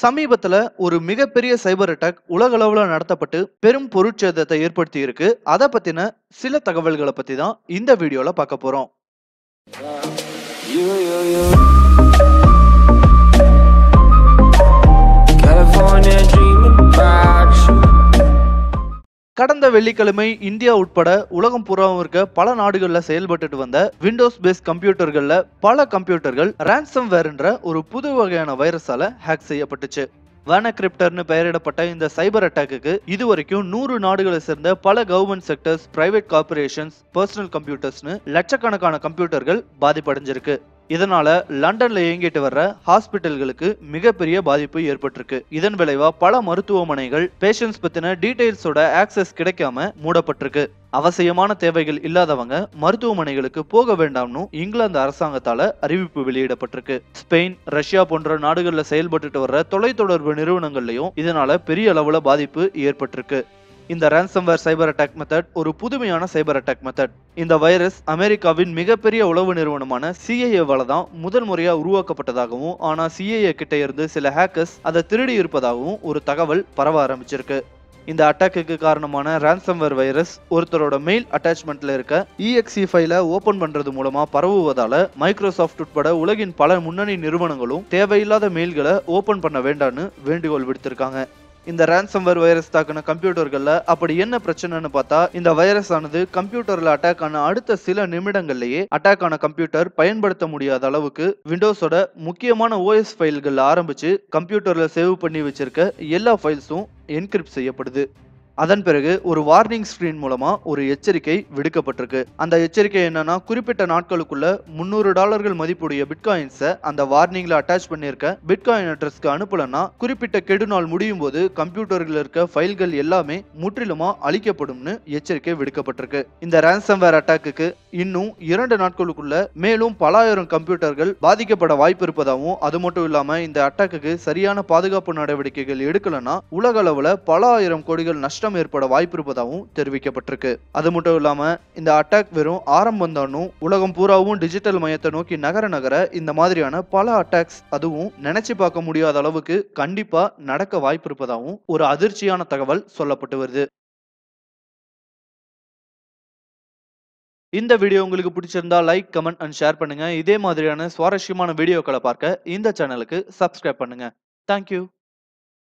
சமீபத்துல ஒரு மிகப்பெரிய சைபர் அட்டாக் உலக அளவுல நடத்தப்பட்டு பெரும் பொருட்சேதத்தை ஏற்படுத்தி இருக்கு அதை பத்தின சில தகவல்களை பத்தி தான் இந்த வீடியோல பார்க்க போறோம். கடந்த வெள்ளிக்கிழமை இந்தியா உட்பட உலகம் பூராவும் இருக்க பல நாடுகளில் செயல்பட்டுட்டு வந்த விண்டோஸ் பேஸ் கம்ப்யூட்டர்களில் பல கம்ப்யூட்டர்கள் ரேன்சம் என்ற ஒரு புது வகையான வைரஸால ஹேக் செய்யப்பட்டுச்சு. வேனகிரிப்டர்னு பெயரிடப்பட்ட இந்த சைபர் அட்டாக்குக்கு இதுவரைக்கும் நூறு நாடுகளை சேர்ந்த பல government sectors private corporations personal கம்ப்யூட்டர்ஸ்னு லட்சக்கணக்கான கம்ப்யூட்டர்கள் பாதிப்படைஞ்சிருக்கு. இதனால லண்டன்ல இயங்கிட்டு வர்ற ஹாஸ்பிட்டல்களுக்கு மிகப்பெரிய பாதிப்பு ஏற்பட்டிருக்கு. இதன் விளைவா பல மருத்துவமனைகள் பேஷண்ட்ஸ் பத்தின டீடைல்ஸோட ஆக்சஸ் கிடைக்காம மூடப்பட்டிருக்கு. அவசியமான தேவைகள் இல்லாதவங்க மருத்துவமனைகளுக்கு போக வேண்டாம்னு இங்கிலாந்து அரசாங்கத்தால அறிவிப்பு வெளியிடப்பட்டிருக்கு. ஸ்பெயின் ரஷ்யா போன்ற நாடுகள்ல செயல்பட்டுட்டு வர்ற தொலைத்தொடர்பு நிறுவனங்கள்லயும் இதனால பெரிய அளவுல பாதிப்பு ஏற்பட்டிருக்கு. இந்த ரேன்சம்வேர் சைபர் அட்டாக் மெத்தட் ஒரு புதுமையான சைபர் அட்டாக் மெத்தட் இந்த வைரஸ் அமெரிக்காவின் மிகப்பெரிய உளவு நிறுவனமான சிஐஏவால தான் முதல் முறையாக உருவாக்கப்பட்டதாகவும் ஆனால் சிஐஏ கிட்ட இருந்து சில ஹேக்கர்ஸ் அதை திருடி இருப்பதாகவும் ஒரு தகவல் பரவ ஆரம்பிச்சிருக்கு. இந்த அட்டாக்குக்கு காரணமான ரேன்சம்வேர் வைரஸ் ஒருத்தரோட மெயில் அட்டாச்மெண்ட்ல இருக்க EXE ஃபைலை ஓபன் பண்றது மூலமா பரவுவதால மைக்ரோசாஃப்ட் உட்பட உலகின் பல முன்னணி நிறுவனங்களும் தேவையில்லாத மெயில்களை ஓபன் பண்ண வேண்டாம்னு வேண்டுகோள் விடுத்திருக்காங்க. இந்த ரேன்சம்வேர் வைரஸ் தாக்கின கம்ப்யூட்டர்களில் அப்படி என்ன பிரச்சனைன்னு பார்த்தா இந்த வைரஸ் ஆனது கம்ப்யூட்டரில் அட்டாக் ஆன அடுத்த சில நிமிடங்கள்லேயே அட்டாக் ஆன கம்ப்யூட்டர் பயன்படுத்த முடியாத அளவுக்கு விண்டோஸோட முக்கியமான ஓஎஸ் ஃபைல்கள் ஆரம்பிச்சு கம்ப்யூட்டரில் சேவ் பண்ணி வச்சிருக்க எல்லா ஃபைல்ஸும் என்கிரிப்ட் செய்யப்படுது. அதன் பிறகு ஒரு வார்னிங் ஸ்கிரீன் மூலமா ஒரு எச்சரிக்கை விடுக்கப்பட்டிருக்கு. அந்த எச்சரிக்கை என்னன்னா குறிப்பிட்ட நாட்களுக்குள்ள முந்நூறு டாலர்கள் மதிப்புடைய பிட்காயின்ஸை அந்த வார்னிங்ல அட்டாச் பண்ணியிருக்க பிட்காயின் அட்ரஸ்க்கு அனுப்பலன்னா குறிப்பிட்ட கெடுநாள் முடியும் போது கம்ப்யூட்டர்ல இருக்க ஃபைல்கள் எல்லாமே முற்றிலுமா அழிக்கப்படும்னு எச்சரிக்கை விடுக்கப்பட்டிருக்கு. இந்த ரேன்சம்வேர் அட்டாக்குக்கு இன்னும் இரண்டு நாட்களுக்குள்ள மேலும் பலாயிரம் கம்ப்யூட்டர்கள் பாதிக்கப்பட வாய்ப்பு இருப்பதாகவும் அது மட்டும் இல்லாம இந்த அட்டாக்குக்கு சரியான பாதுகாப்பு நடவடிக்கைகள் எடுக்கலன்னா உலக அளவுல பல ஆயிரம் கோடிகள் நஷ்டம் நஷ்டம் ஏற்பட வாய்ப்பு இருப்பதாகவும் தெரிவிக்கப்பட்டிருக்கு. அது மட்டும் இல்லாம இந்த அட்டாக் வெறும் ஆரம்பம் தானும் உலகம் பூராவும் டிஜிட்டல் மையத்தை நோக்கி நகர நகர இந்த மாதிரியான பல அட்டாக்ஸ் அதுவும் நினைச்சு பார்க்க முடியாத அளவுக்கு கண்டிப்பா நடக்க வாய்ப்பு இருப்பதாகவும் ஒரு அதிர்ச்சியான தகவல் சொல்லப்பட்டு வருது. இந்த வீடியோ உங்களுக்கு பிடிச்சிருந்தா லைக் கமெண்ட் அண்ட் ஷேர் பண்ணுங்க. இதே மாதிரியான சுவாரஸ்யமான வீடியோக்களை பார்க்க இந்த சேனலுக்கு சப்ஸ்கிரைப் பண்ணுங்க. தேங்க்யூ